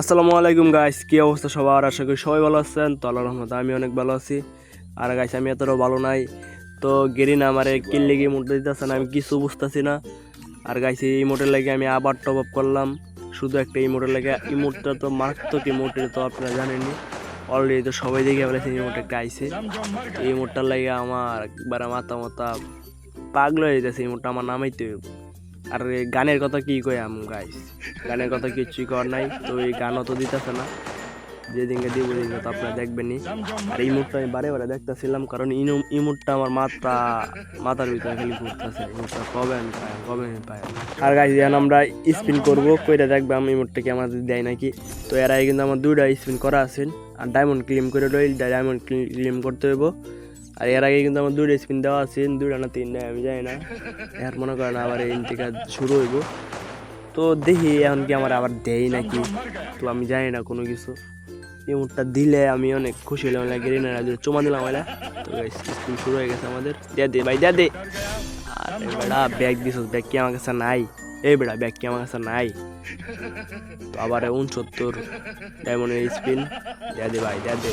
আসসালামু আলাইকুম গাইস কি অবস্থা সবার? আশা করি সবাই ভালো আছেন। তো আল্লাহ রহমত আমি অনেক ভালো আছি। আর গাইস আমি এতটাও ভালো নাই। তো গেরিনা আমারে কিল লেগে মোটে দিতেছে না, আমি কিছু বুঝতেছি না। আর গাইস এই মোটের লাগে আমি আবার টপ আপ করলাম। শুধু একটা ইমোটের লাগে। ইমোটটা তো মারাত্মক ইমোটের তো আপনারা জানেননি। অলরেডি তো সবাই দেখে ফেলেছে ইমোট একটা আইসে এই মোটটার লাগে আমার একবারে মাথা মাথা পাগল হয়ে যেতেছে এই মোটটা আমার নামাইতে। আর গানের কথা কি কই আম গাইস গানের কথা কিছুই কর নাই, তো এই গানও তো দিতেছে না। যেদিনকে দিব দিনকে তো আপনারা দেখবেনই। আর এই মুহূর্তে আমি বারে বারে দেখতেছিলাম, কারণ এই মুহূর্তে আমার মাথা, মাথার ভিতরে খালি ঘুরতেছে। মুহূর্তে কবে আমি পাই, কবে আমি পাই আর গাইস এখন আমরা স্পিন করব, কইরা দেখবে আমি এই মুহূর্তে কি আমাদের দেয় নাকি। তো এর আগে কিন্তু আমার দুইটা স্পিন করা আছে, আর ডায়মন্ড ক্লিম করে রইল ডায়মন্ড ক্লিম করতে হইব। আর এর আগে কিন্তু আমার দুইটা স্পিন দেওয়া আছে, দুইটা না তিনটা, আমি জানি না। এর মনে করেন আবার এই থেকে শুরু হইব। তো দেখি এখন কি আমার আবার দেয় নাকি, তো আমি জানি না কোনো কিছু। এই দিলে আমি অনেক খুশি হলাম লাগে রিনা রাজুর চুমা দিলাম হলে তো স্কুল শুরু হয়ে গেছে আমাদের। দে দে ভাই, দে দে। আর বেড়া ব্যাগ দিস ব্যাগ কি আমার কাছে নাই? এই বেড়া ব্যাগ কি আমার কাছে নাই? তো আবার উনসত্তর ডায়মন্ডের স্পিন দে দে ভাই, দে দে।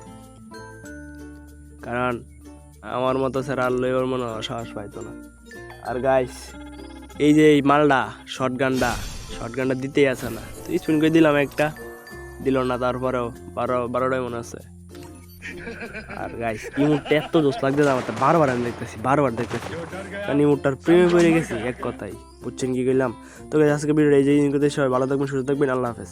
কারণ আমার মতো স্যার আর লইবার মনে সাহস পাইতো না। আর গাইস এই যে এই মালটা শর্ট গানটা শর্ট গানটা দিতেই আছে না। তো স্পিন করে দিলাম একটা? দিল না তারপরেও বারো বারোটাই মনে আছে। আর গাইস ইমুটটা এত দোষ লাগতে আমার তো বারবার আমি দেখতেছি বারবার দেখতেছি। কারণ ইমুটটার প্রেমে পড়ে গেছি এক কথাই বুঝছেন কি করলাম তো guys, আজকে ভিডিও এই যে সবাই ভালো থাকবেন সুস্থ থাকবেন। আল্লাহ হাফেজ।